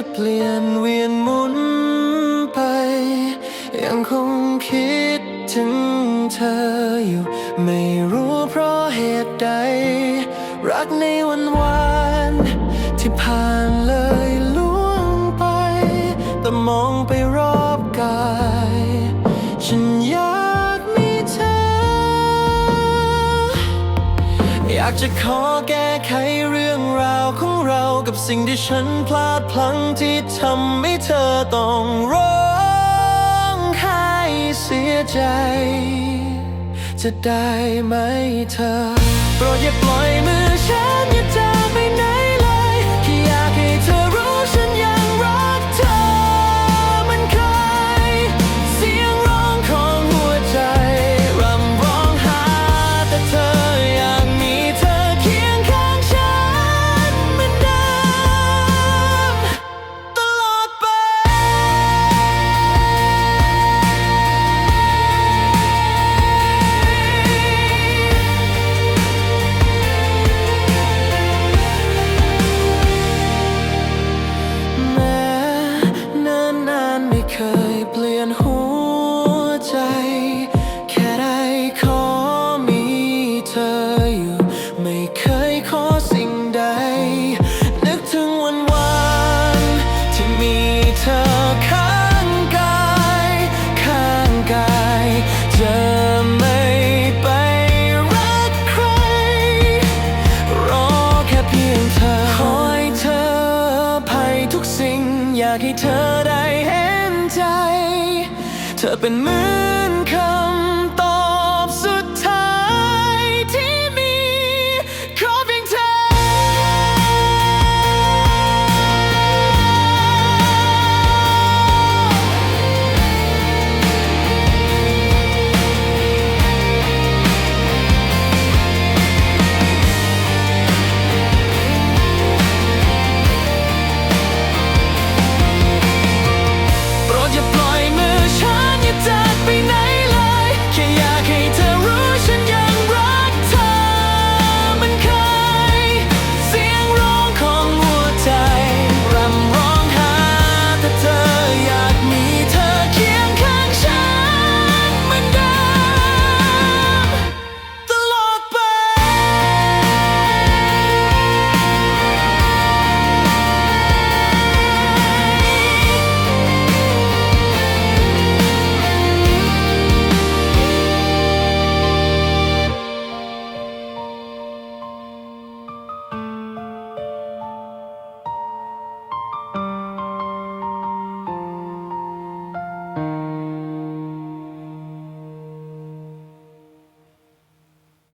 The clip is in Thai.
จะเปลี่ยนเวียนหมุนไป ยังคงคิดถึงเธออยู่ ไม่รู้เพราะเหตุใด รักในวันวานที่ผ่าน อยากจะขอแก้ไขเรื่องราวของเรากับสิ่งที่ฉันพลาดพลั้งที่ทำให้เธอต้องร้องไห้เสียใจ จะได้ไหมเธอ โปรดอย่าปล่อย เธอเป็นเหมือนเขา